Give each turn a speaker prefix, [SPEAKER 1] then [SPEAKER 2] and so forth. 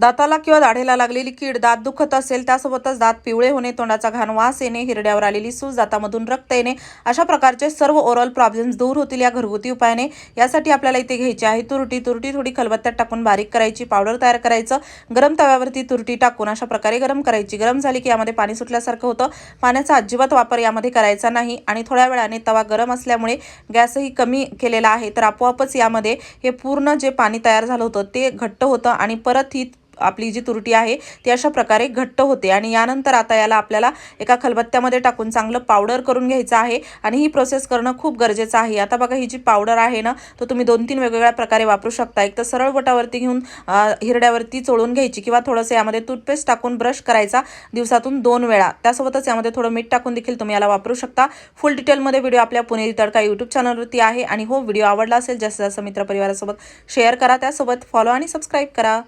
[SPEAKER 1] दाताला किंवा दाढेला लागलेली कीड दात दुखत असेल त्यासोबतच दात पिवळे होणे तोंडाचा घाण वास येणे हिरड्यावर आलेली सूज दातामधून रक्त येणे अशा प्रकारचे सर्व ओरल प्रॉब्लेम्स दूर होतील या घरगुती उपायाने. यासाठी आपल्याला इथे घ्यायची आहे तुरटी. तुरटी थोडी खलबत्त्यात टाकून बारीक करायची पावडर तयार करायचं. गरम तव्यावरती तुरटी टाकून अशा प्रकारे गरम करायची. गरम झाली की यामध्ये पाणी सुटल्यासारखं होतं. पाण्याचा अजिबात वापर यामध्ये करायचा नाही आणि थोड्या वेळाने तवा गरम असल्यामुळे गॅसही कमी केलेला आहे. तर आपोआपच यामध्ये हे पूर्ण जे पाणी तयार झालं होतं ते घट्ट होतं आणि परत ही आपली जी तुरटी आहे ती अशा प्रकारे घट्ट होते. आणि यानंतर आता याला आपल्याला एका खलबत्त्यामध्ये टाकून चांगलं पावडर करून घ्यायचं आहे. आणि ही प्रोसेस करणं खूप गरजेचं आहे. आता बघा ही जी पावडर आहे ना तो तुम्ही दोन तीन वेगवेगळ्या प्रकारे वापरू शकता. एक तर सरळ बोटावरती घेऊन हिरड्यावरती चोळून घ्यायची किंवा थोडंसं यामध्ये टूथपेस्ट टाकून ब्रश करायचा दिवसातून दोन वेळा. त्यासोबतच यामध्ये थोडं मीठ टाकून देखील तुम्ही याला वापरू शकता. फुल डिटेलमध्ये व्हिडिओ आपल्या पुणेरी तडका यूट्यूब चॅनलवरती आहे. आणि हो व्हिडिओ आवडला असेल जास्तीत जास्त मित्रपरिवारासोबत शेअर करा. त्यासोबत फॉलो आणि सबस्क्राईब करा.